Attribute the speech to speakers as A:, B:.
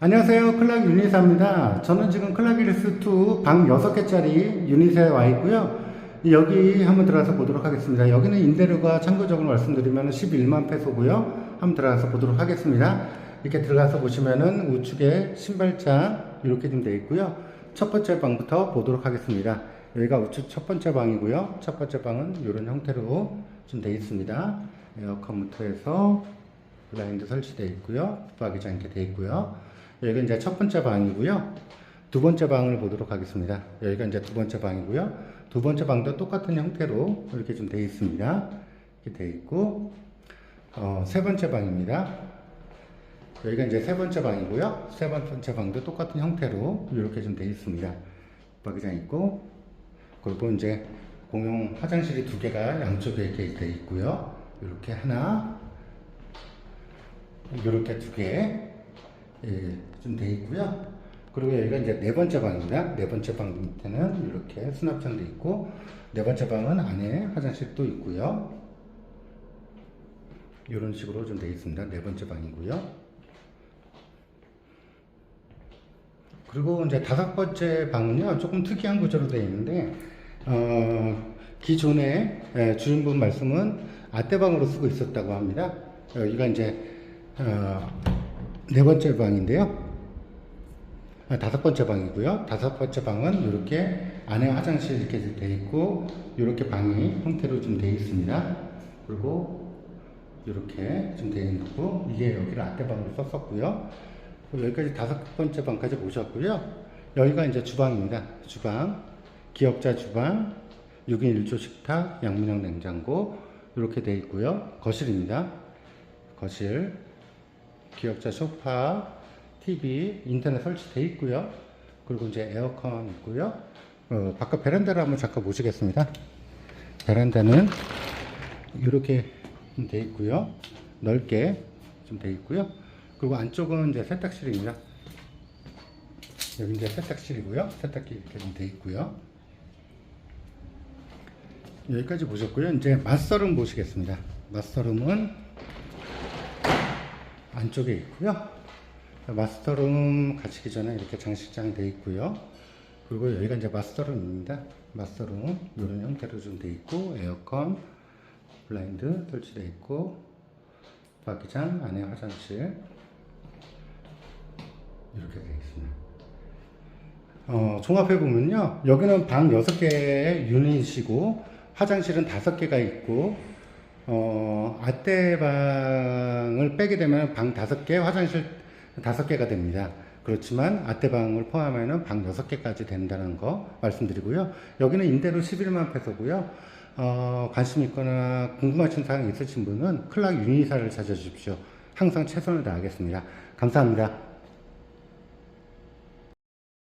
A: 안녕하세요. 클락 유니사입니다. 저는 지금 클락이리스 2 방 6개짜리 유닛에 와 있고요. 여기 한번 들어가서 보도록 하겠습니다. 여기는 인테리어가 참고적으로 말씀드리면 11만 페소고요. 한번 들어가서 보도록 하겠습니다. 이렇게 들어가서 보시면은 우측에 신발장 이렇게 좀 되어 있고요. 첫 번째 방부터 보도록 하겠습니다. 여기가 우측 첫 번째 방이고요. 첫 번째 방은 이런 형태로 좀 되어 있습니다. 에어컨부터 해서 블라인드 설치되어 있고요. 붙박이장 이렇게 되어 있고요. 여기가 이제 첫 번째 방이고요. 두 번째 방을 보도록 하겠습니다. 여기가 이제 두 번째 방이고요. 두 번째 방도 똑같은 형태로 이렇게 좀 되어 있습니다. 이렇게 되어 있고, 어, 세 번째 방입니다. 여기가 이제 세 번째 방이고요. 세 번째 방도 똑같은 형태로 이렇게 좀 되어 있습니다. 붙박이장 있고, 그리고 이제 공용 화장실이 두 개가 양쪽에 이렇게 되어 있고요. 이렇게 하나, 이렇게 두 개, 예, 좀돼 있고요. 그리고 여기가 이제 네 번째 방입니다. 네 번째 방 밑에는 이렇게 수납장도 있고, 네 번째 방은 안에 화장실도 있고요. 이런 식으로 좀돼 있습니다. 네 번째 방이고요. 그리고 이제 다섯 번째 방은요, 조금 특이한 구조로 되어 있는데, 어, 기존에 예, 주인분 말씀은 아떼방으로 쓰고 있었다고 합니다. 여기가 이제, 어, 네 번째 방인데요. 아, 다섯 번째 방이고요. 다섯 번째 방은 이렇게 안에 화장실 이렇게 돼 있고, 이렇게 방이 형태로 좀 돼 있습니다. 그리고 이렇게 좀 돼 있는 거고, 이게 여기를 아떼방으로 썼었고요. 여기까지 다섯 번째 방까지 보셨고요. 여기가 이제 주방입니다. 주방, 기역자 주방, 6인 1조 식탁, 양문형 냉장고, 이렇게 돼 있고요. 거실입니다. 거실, 기역자 소파, TV, 인터넷 설치되어 있고요. 그리고 이제 에어컨 있고요. 어, 바깥 베란다를 한번 잠깐 보시겠습니다. 베란다는 이렇게 돼 있고요. 넓게 좀 돼 있고요. 그리고 안쪽은 이제 세탁실입니다. 여기 이제 세탁실이고요. 세탁기 이렇게 좀돼 있고요. 여기까지 보셨고요. 이제 맞서름 보시겠습니다. 맞서름은 안쪽에 있고요. 마스터룸 가시기 전에 이렇게 장식장이 되어 있고요. 그리고 여기가 이제 마스터룸입니다. 마스터룸 이런 형태로 좀 되어 있고 에어컨, 블라인드 설치되어 있고 바퀴장 안에 화장실 이렇게 되어 있습니다. 어, 종합해 보면요. 여기는 방 6개의 유닛이고 화장실은 5개가 있고 어, 아떼방을 빼게 되면 방 5개, 화장실 5개가 됩니다. 그렇지만 아떼방을 포함하면 방 6개까지 된다는 거 말씀드리고요. 여기는 임대료 11만 페소고요. 어, 관심 있거나 궁금하신 사항이 있으신 분은 클락 유니사를 찾아주십시오. 항상 최선을 다하겠습니다. 감사합니다.